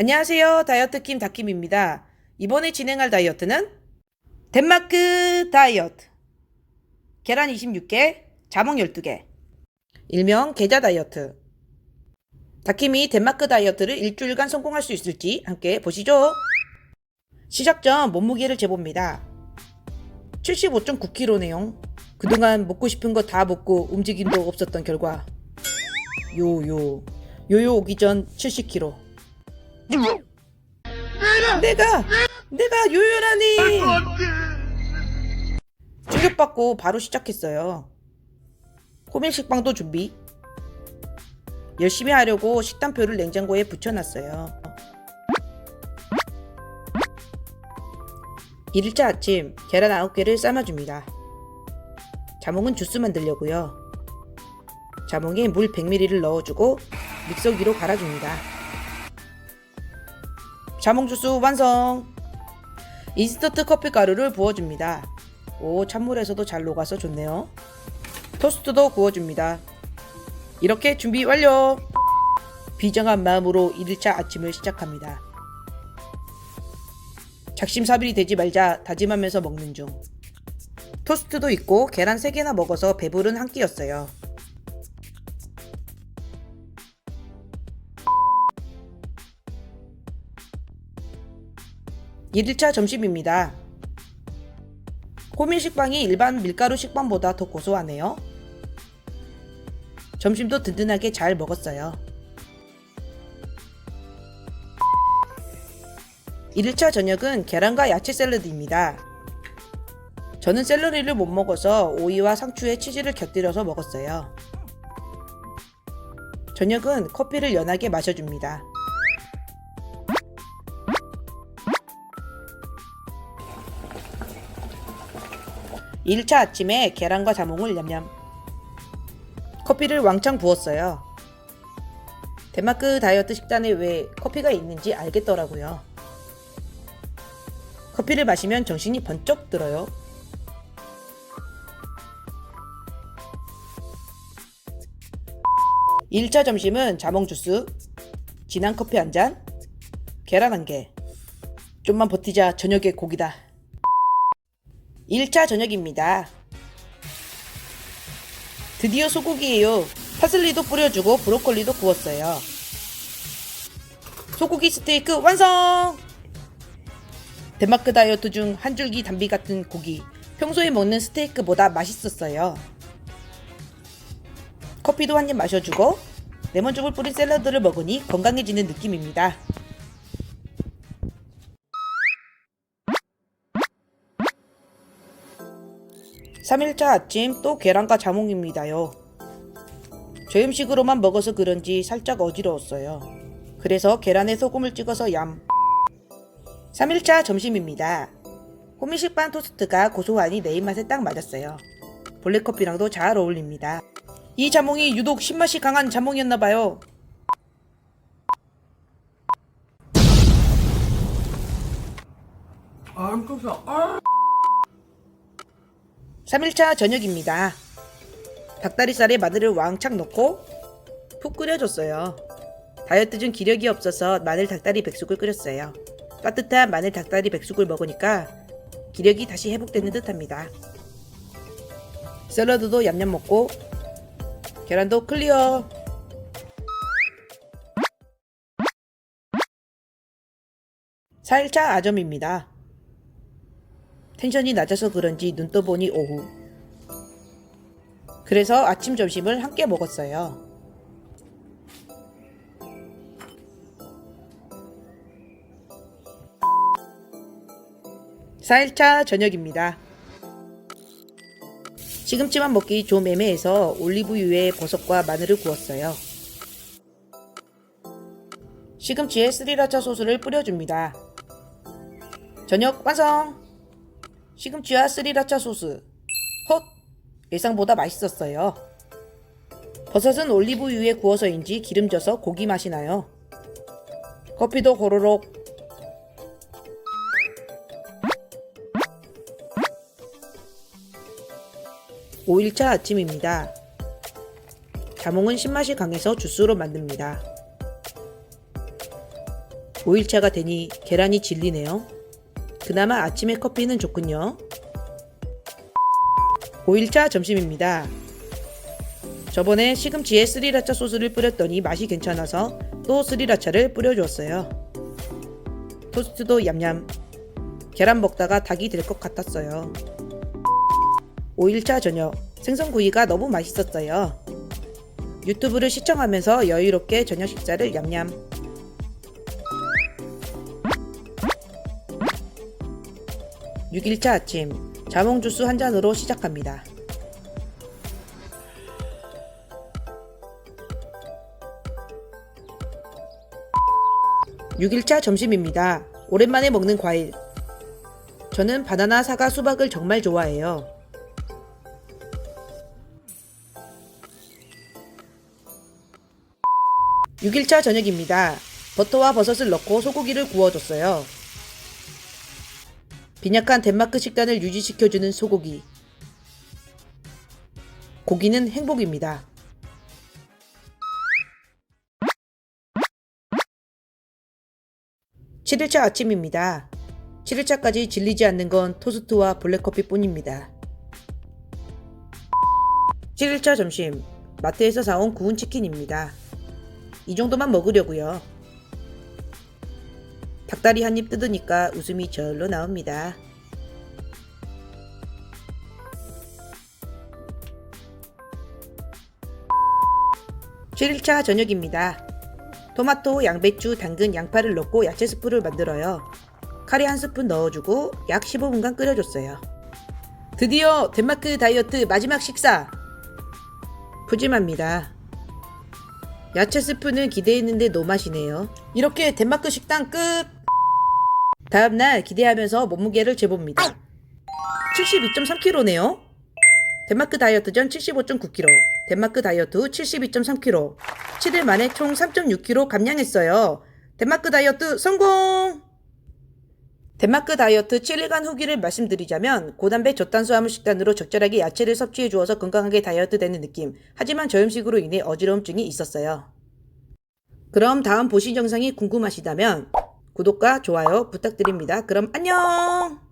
안녕하세요. 다이어트 킴 다킴입니다. 이번에 진행할 다이어트는 덴마크 다이어트. 계란 26개, 자몽 12개. 일명 계자 다이어트. 다킴이 덴마크 다이어트를 일주일간 성공할 수 있을지 함께 보시죠. 시작 전 몸무게를 재봅니다. 75.9kg네요. 그동안 먹고 싶은 거 다 먹고 움직임도 없었던 결과 요요 요요 오기 전 70kg 내가 내가 요요라니. 충격받고 바로 시작했어요. 호밀 식빵도 준비. 열심히 하려고 식단표를 냉장고에 붙여놨어요. 1일차 아침 계란 9개를 삶아줍니다. 자몽은 주스 만들려고요. 자몽에 물 100ml를 넣어주고 믹서기로 갈아줍니다. 자몽 주스 완성! 인스턴트 커피 가루를 부어줍니다. 오, 찬물에서도 잘 녹아서 좋네요. 토스트도 구워줍니다. 이렇게 준비 완료! 비장한 마음으로 1일차 아침을 시작합니다. 작심삼일이 되지 말자 다짐하면서 먹는 중. 토스트도 있고 계란 3개나 먹어서 배부른 한 끼였어요. 1일차 점심입니다. 호밀 식빵이 일반 밀가루 식빵보다 더 고소하네요. 점심도 든든하게 잘 먹었어요. 1일차 저녁은 계란과 야채 샐러드입니다. 저는 샐러리를 못 먹어서 오이와 상추에 치즈를 곁들여서 먹었어요. 저녁은 커피를 연하게 마셔줍니다. 1차 아침에 계란과 자몽을 냠냠. 커피를 왕창 부었어요. 덴마크 다이어트 식단에 왜 커피가 있는지 알겠더라고요. 커피를 마시면 정신이 번쩍 들어요. 일차 점심은 자몽 주스, 진한 커피 한 잔, 계란 한 개. 좀만 버티자 저녁에 고기다. 1차 저녁입니다. 드디어 소고기예요. 파슬리도 뿌려주고 브로콜리도 구웠어요. 소고기 스테이크 완성! 덴마크 다이어트 중 한 줄기 담비 같은 고기. 평소에 먹는 스테이크보다 맛있었어요. 커피도 한 입 마셔주고 레몬즙을 뿌린 샐러드를 먹으니 건강해지는 느낌입니다. 3일차 아침 또 계란과 자몽입니다요. 저 음식으로만 먹어서 그런지 살짝 어지러웠어요. 그래서 계란에 소금을 찍어서 얌. 3일차 점심입니다. 호밀식빵 토스트가 고소하니 내 입맛에 딱 맞았어요. 블랙커피랑도 잘 어울립니다. 이 자몽이 유독 신맛이 강한 자몽이었나봐요. 아, 깜짝이야. 아. 3일차 저녁입니다. 닭다리살에 마늘을 왕창 넣고 푹 끓여줬어요. 다이어트 중 기력이 없어서 마늘 닭다리 백숙을 끓였어요. 따뜻한 마늘 닭다리 백숙을 먹으니까 기력이 다시 회복되는 듯합니다. 샐러드도 얌얌 먹고 계란도 클리어. 사일차 아점입니다. 텐션이 낮아서 그런지 눈 떠보니 오후. 그래서 아침 점심을 함께 먹었어요. 사일차 저녁입니다. 시금치만 먹기 좀 애매해서 올리브유에 버섯과 마늘을 구웠어요. 시금치에 스리라차 소스를 뿌려줍니다. 저녁 완성! 시금치와 스리라차 소스. 헛! 예상보다 맛있었어요. 버섯은 올리브유에 구워서인지 기름져서 고기 맛이 나요. 커피도 호로록. 오일차 아침입니다. 자몽은 신맛이 강해서 주스로 만듭니다. 5일차가 되니 계란이 질리네요. 그나마 아침에 커피는 좋군요. 5일차 점심입니다. 저번에 시금치에 스리라차 소스를 뿌렸더니 맛이 괜찮아서 또 스리라차를 뿌려주었어요. 토스트도 얌얌. 계란 먹다가 닭이 될 것 같았어요. 5일차 저녁. 생선구이가 너무 맛있었어요. 유튜브를 시청하면서 여유롭게 저녁 식사를 얌얌. 6일차 아침. 자몽 주스 한 잔으로 시작합니다. 6일차 점심입니다. 오랜만에 먹는 과일. 저는 바나나, 사과, 수박을 정말 좋아해요. 육일차 저녁입니다. 버터와 버섯을 넣고 소고기를 구워줬어요. 빈약한 덴마크 식단을 유지시켜주는 소고기. 고기는 행복입니다. 7일차 아침입니다. 7일차까지 질리지 않는 건 토스트와 블랙커피 뿐입니다. 7일차 점심. 마트에서 사온 구운 치킨입니다. 이 정도만 먹으려고요. 닭다리 한 입 뜯으니까 웃음이 절로 나옵니다. 칠일차 저녁입니다. 토마토, 양배추, 당근, 양파를 넣고 야채 스프를 만들어요. 카레 한 스푼 넣어주고 약 15분간 끓여줬어요. 드디어 덴마크 다이어트 마지막 식사! 푸짐합니다. 야채 스프는 기대했는데 노맛이네요. 이렇게 덴마크 식당 끝! 다음날 기대하면서 몸무게를 재봅니다. 72.3kg네요. 덴마크 다이어트 전 75.9kg, 덴마크 다이어트 후 72.3kg, 7일 만에 총 3.6kg 감량했어요. 덴마크 다이어트 성공! 덴마크 다이어트 7일간 후기를 말씀드리자면 고단백 저탄수화물 식단으로 적절하게 야채를 섭취해 주어서 건강하게 다이어트 되는 느낌. 하지만 저염식으로 인해 어지러움증이 있었어요. 그럼 다음 보신 영상이 궁금하시다면 구독과 좋아요 부탁드립니다. 그럼 안녕!